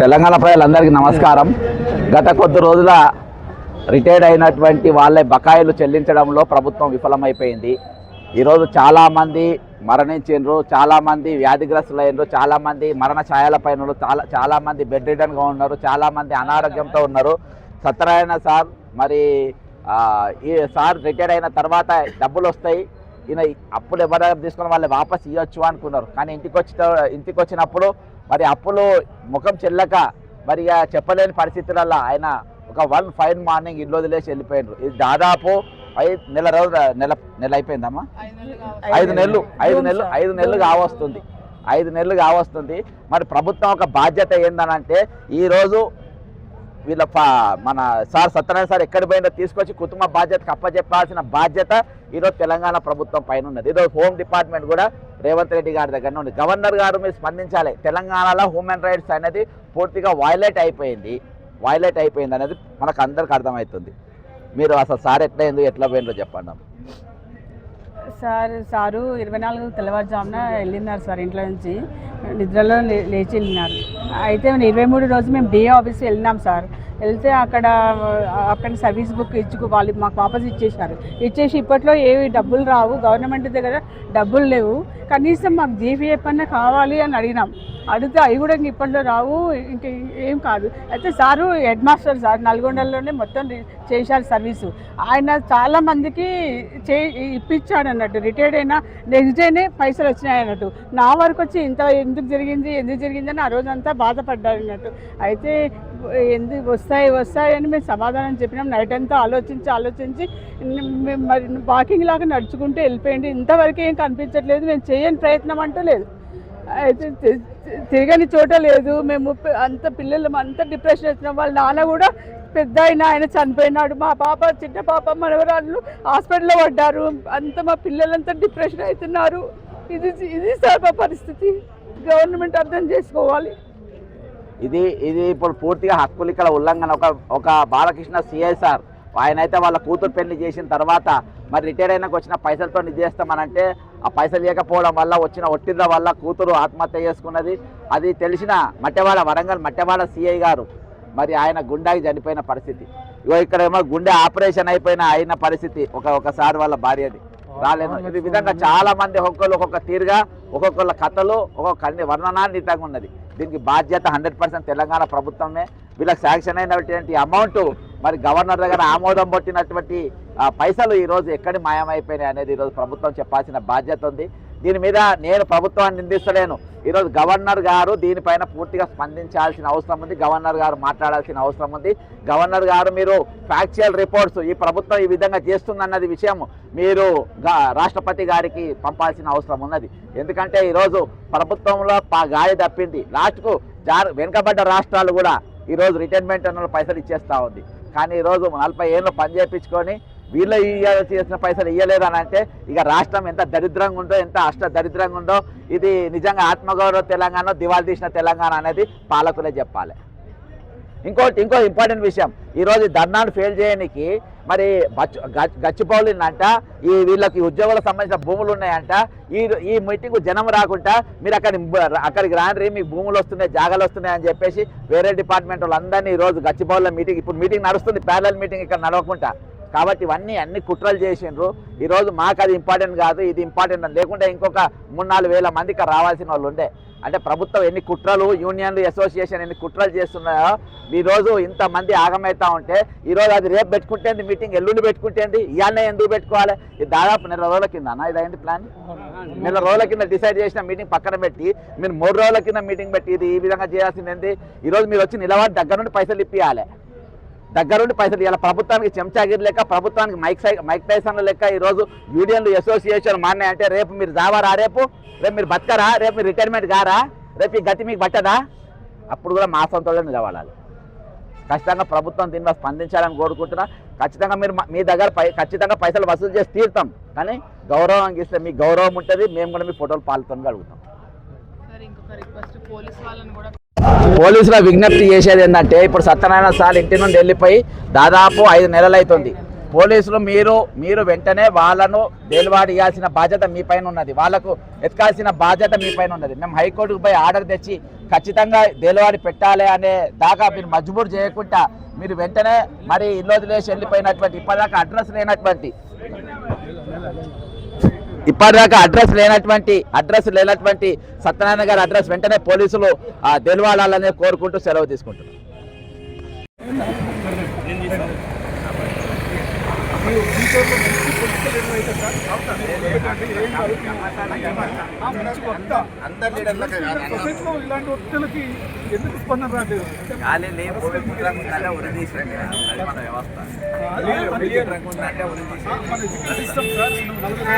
తెలంగాణ ప్రజలందరికీ నమస్కారం. గత కొద్ది రోజుల రిటైర్డ్ అయినటువంటి వాళ్ళ బకాయిలు చెల్లించడంలో ప్రభుత్వం విఫలమైపోయింది. ఈరోజు చాలామంది మరణించిండ్రు చాలామంది వ్యాధిగ్రస్తులైనరు చాలామంది మరణ ఛాయలపైన చాలా చాలామంది బెడ్ రిటర్న్గా ఉన్నారు చాలామంది అనారోగ్యంతో ఉన్నారు. సత్యనారాయణ సార్ మరి ఈ సార్ రిటైర్ అయిన తర్వాత డబ్బులు వస్తాయి. ఈయన అప్పులు ఎవరైనా తీసుకుని వాళ్ళు వాపస్ ఇవ్వచ్చు అనుకున్నారు. కానీ ఇంటికి వచ్చి ఇంటికి వచ్చినప్పుడు మరి అప్పులు ముఖం చెల్లక మరి ఇక చెప్పలేని పరిస్థితులలో ఆయన ఒక వన్ ఫైవ్ మార్నింగ్ ఇల్లు వదిలేసి వెళ్ళిపోయినారు. ఇది దాదాపు ఐదు నెల రోజులు నెల నెల అయిపోయిందమ్మా? ఐదు నెలలు ఐదు నెలలు ఐదు నెలలు కావస్తుంది. ఐదు నెలలు కావస్తుంది. మరి ప్రభుత్వం ఒక బాధ్యత ఏందనంటే ఈరోజు వీళ్ళ మన సార్ సత్యనారాయణ సార్ ఎక్కడ పోయిందో తీసుకొచ్చి కుటుంబ బాధ్యతకు అప్పచెప్పాల్సిన బాధ్యత ఈరోజు తెలంగాణ ప్రభుత్వం పైన ఉన్నది. ఈరోజు హోమ్ డిపార్ట్మెంట్ కూడా రేవంత్ రెడ్డి గారి దగ్గర ఉంది గవర్నర్ గారు మీరు స్పందించాలి. తెలంగాణలో హ్యూమన్ రైట్స్ అనేది పూర్తిగా వైలేట్ అయిపోయింది. వైలేట్ అయిపోయింది అనేది మనకు అందరికి అర్థమవుతుంది. మీరు అసలు సార్ ఎట్లా అయిందో ఎట్లా పోయిందో చెప్పండి సార్ సారు ఇరవై నాలుగు తెల్లవారుజామున వెళ్ళినారు సార్ ఇంట్లో నుంచి. నిద్రలో లేచి వెళ్ళినారు. అయితే ఇరవై మూడు రోజు మేము డిఏ ఆఫీస్ వెళ్ళినాం సార్. వెళ్తే అక్కడ అక్కడ సర్వీస్ బుక్ ఇచ్చుకు వాళ్ళు మాకు వాపస్ ఇచ్చేసారు ఇచ్చేసి ఇప్పట్లో ఏవి డబ్బులు రావు. గవర్నమెంట్ దగ్గర డబ్బులు లేవు. కనీసం మాకు జీపీఎఫ్ అన్న కావాలి అని అడిగినాం. అడిగితే అవి కూడా ఇంక ఇప్పట్లో రావు ఇంక ఏం కాదు. అయితే సారు హెడ్ మాస్టర్ సార్ నల్గొండలోనే మొత్తం చేశారు సర్వీసు. ఆయన చాలా మందికి చే ఇప్పించాడు అన్నట్టు. రిటైర్డ్ అయినా నెక్స్ట్ డేనే పైసలు వచ్చినాయి అన్నట్టు. నా వరకు వచ్చి ఇంత ఎందుకు జరిగింది ఎందుకు జరిగింది అని ఆ రోజంతా బాధపడ్డారు అన్నట్టు. అయితే ఎందుకు వస్తాయి వస్తాయి అని మేము సమాధానం చెప్పినాం. నైట్ అంతా ఆలోచించి ఆలోచించి మరి వాకింగ్ లాగా నడుచుకుంటూ వెళ్ళిపోయింది ఇంతవరకు ఏం కనిపించట్లేదు. మేము చేయని ప్రయత్నం అంటూ లేదు. అయితే తిరగని చోట లేదు. మేము అంత పిల్లలు అంత డిప్రెషన్ వచ్చినాం వాళ్ళ నాన్న కూడా పెద్ద ఆయన ఆయన చనిపోయినాడు. మా పాప చిన్న పాప మనవరాళ్ళు హాస్పిటల్లో పడ్డారు. అంత మా పిల్లలంతా డిప్రెషన్ అవుతున్నారు. ఇది ఇది సార్ మా పరిస్థితి. గవర్నమెంట్ అర్థం చేసుకోవాలి. ఇది ఇది ఇప్పుడు పూర్తిగా హక్కులు ఇక్కడ ఉల్లంఘన. ఒక ఒక బాలకృష్ణ సిఐసార్ ఆయన అయితే వాళ్ళ కూతురు పెళ్ళి చేసిన తర్వాత మరి రిటైర్ అయినాక వచ్చిన పైసలతో ఇది చేస్తామనంటే ఆ పైసలు లేకపోవడం వల్ల వచ్చిన ఒత్తిళ్ళ వల్ల కూతురు ఆత్మహత్య చేసుకున్నది. అది తెలిసిన మట్టెవాడ వరంగల్ మట్టెవాడ సిఐ గారు. మరి ఆయన గుండాకి చనిపోయిన పరిస్థితి. ఇగో ఇక్కడేమో గుండె ఆపరేషన్ అయిపోయిన అయిన పరిస్థితి. ఒక ఒకసారి వాళ్ళ భార్యది. రాలేదు. ఈ విధంగా చాలా మంది ఒక్కొక్కరు ఒక్కొక్క తీరుగా ఒక్కొక్కళ్ళ కథలు ఒక్కొక్క అన్ని వర్ణనాన్నితంగా ఉన్నది దీనికి బాధ్యత హండ్రెడ్ పర్సెంట్ తెలంగాణ ప్రభుత్వమే. వీళ్ళకి శాంక్షన్ అయినటువంటి అమౌంట్ మరి గవర్నర్ దగ్గర ఆమోదం పట్టినటువంటి ఆ, పైసలు ఈరోజు ఎక్కడి మాయమైపోయినాయి అనేది ఈరోజు ప్రభుత్వం చెప్పాల్సిన బాధ్యత ఉంది. దీని మీద నేను ప్రభుత్వాన్ని నిందిస్తలేను. ఈరోజు గవర్నర్ గారు దీనిపైన పూర్తిగా స్పందించాల్సిన అవసరం ఉంది. గవర్నర్ గారు మాట్లాడాల్సిన అవసరం ఉంది. గవర్నర్ గారు మీరు ఫ్యాక్చువల్ రిపోర్ట్స్ ఈ ప్రభుత్వం ఈ విధంగా చేస్తుందన్నది విషయం మీరు రాష్ట్రపతి గారికి పంపాల్సిన అవసరం ఉన్నది. ఎందుకంటే ఈరోజు ప్రభుత్వంలో పా- గాలి తప్పింది. లాస్ట్కు జార్ వెనుకబడ్డ రాష్ట్రాలు కూడా ఈరోజు రిటైర్మెంట్ అన్న పైసలు ఇచ్చేస్తూ ఉంది. కానీ ఈరోజు నలభై ఏళ్ళు పని చేయించుకొని వీళ్ళు ఇవ్వాలి చేసిన పైసలు ఇవ్వలేదు అని అంటే ఇక రాష్ట్రం ఎంత దరిద్రంగా ఉందో ఎంత అష్ట దరిద్రంగా ఉందో ఇది నిజంగా ఆత్మగౌరవ తెలంగాణ దివాళి తీసిన తెలంగాణ అనేది పాలకులే చెప్పాలి. ఇంకోటి ఇంకో ఇంపార్టెంట్ విషయం ఈరోజు ధర్నాను ఫెయిల్ చేయడానికి మరి బచ్చు గచ్- ఈ వీళ్ళకి ఉద్యోగులకు సంబంధించిన భూములు ఉన్నాయంట ఈ ఈ మీటింగ్ జనం రాకుండా మీరు అక్కడ అక్కడికి రాండ్రి మీకు భూములు వస్తున్నాయి జాగాలు వస్తున్నాయి అని చెప్పేసి వేరే డిపార్ట్మెంట్ వాళ్ళందరినీ ఈరోజు గచ్చిబౌలిలో మీటింగ్ ఇప్పుడు మీటింగ్ నడుస్తుంది ప్యారల్ మీటింగ్ ఇక్కడ నడవకుండా. కాబట్టి ఇవన్నీ అన్ని కుట్రలు చేసిండ్రు. ఈరోజు మాకు అది ఇంపార్టెంట్ కాదు ఇది ఇంపార్టెంట్ అని. లేకుంటే ఇంకొక మూడు నాలుగు వేల మందికి రావాల్సిన వాళ్ళు ఉండే. అంటే ప్రభుత్వం ఎన్ని కుట్రలు యూనియన్లు అసోసియేషన్ ఎన్ని కుట్రలు చేస్తున్నాయో ఈరోజు ఇంతమంది ఆగమవుతా ఉంటే ఈరోజు అది రేపు పెట్టుకుంటేంది మీటింగ్ ఎల్లుండి పెట్టుకుంటేంది ఇవాళ ఎందుకు పెట్టుకోవాలి? ఇది దాదాపు నెల రోజుల కింద అన్న ఇది అయింది ప్లాన్ నెల రోజుల కింద డిసైడ్ చేసిన మీటింగ్ పక్కన పెట్టి మీరు మూడు రోజుల కింద మీటింగ్ పెట్టి ఇది ఈ విధంగా చేయాల్సింది ఏంది? ఈరోజు మీరు వచ్చి నిలబడి దగ్గర నుండి పైసలు ఇప్పియాలి. దగ్గరుండి పైసలు ఇలా ప్రభుత్వానికి చెంచాగిరి లెక్క ప్రభుత్వానికి మైక్ మైక్ టైసన్ల లెక్క ఈరోజు యూనియన్లు అసోసియేషన్ మాన్నాయంటే రేపు మీరు జావారా రేపు? రేపు మీరు బతకరా? రేపు మీరు రిటైర్మెంట్ కారా? రేపు ఈ గతి మీకు పట్టదా? అప్పుడు కూడా మా సొంతంలో నిలబడాలి ఖచ్చితంగా ప్రభుత్వం దీని మీద స్పందించాలని కోరుకుంటున్నా. ఖచ్చితంగా మీరు మా- మీ దగ్గర పై ఖచ్చితంగా పైసలు వసూలు చేసి తీరుతాం. కానీ గౌరవం ఇస్తే మీ గౌరవం ఉంటుంది. మేము కూడా మీ ఫోటోలు పాల్గొనగలుగుతాం కలుగుతాం పోలీసుల విజ్ఞప్తి చేసేది ఏంటంటే ఇప్పుడు సత్యనారాయణ సార్ ఇంటి నుండి వెళ్ళిపోయి దాదాపు ఐదు నెలలు అవుతుంది పోలీసులు మీరు మీరు వెంటనే వాళ్ళను బెయిల్వాడి ఇవ్వాల్సిన బాధ్యత మీ పైన ఉన్నది. వాళ్ళకు ఎత్కాల్సిన బాధ్యత మీ పైన ఉన్నది. మేము హైకోర్టుకు పోయి ఆర్డర్ తెచ్చి ఖచ్చితంగా బెయిల్వాడి పెట్టాలి అనే దాకా మీరు మజ్బూరు చేయకుండా మీరు వెంటనే మరి ఇల్లు వదిలేసి వెళ్ళిపోయినటువంటి ఇప్పటిదాకా అడ్రస్ లేనటువంటి ఇప్పటిదాకా అడ్రస్ లేనటువంటి అడ్రస్ లేనటువంటి సత్యనారాయణ గారి అడ్రస్ వెంటనే పోలీసులు తెలివాలని కోరుకుంటూ సెలవు తీసుకుంటున్నారు. సొసైటీలో ఇలాంటి వ్యక్తులకి ఎందుకు స్పందన రాలేదు మన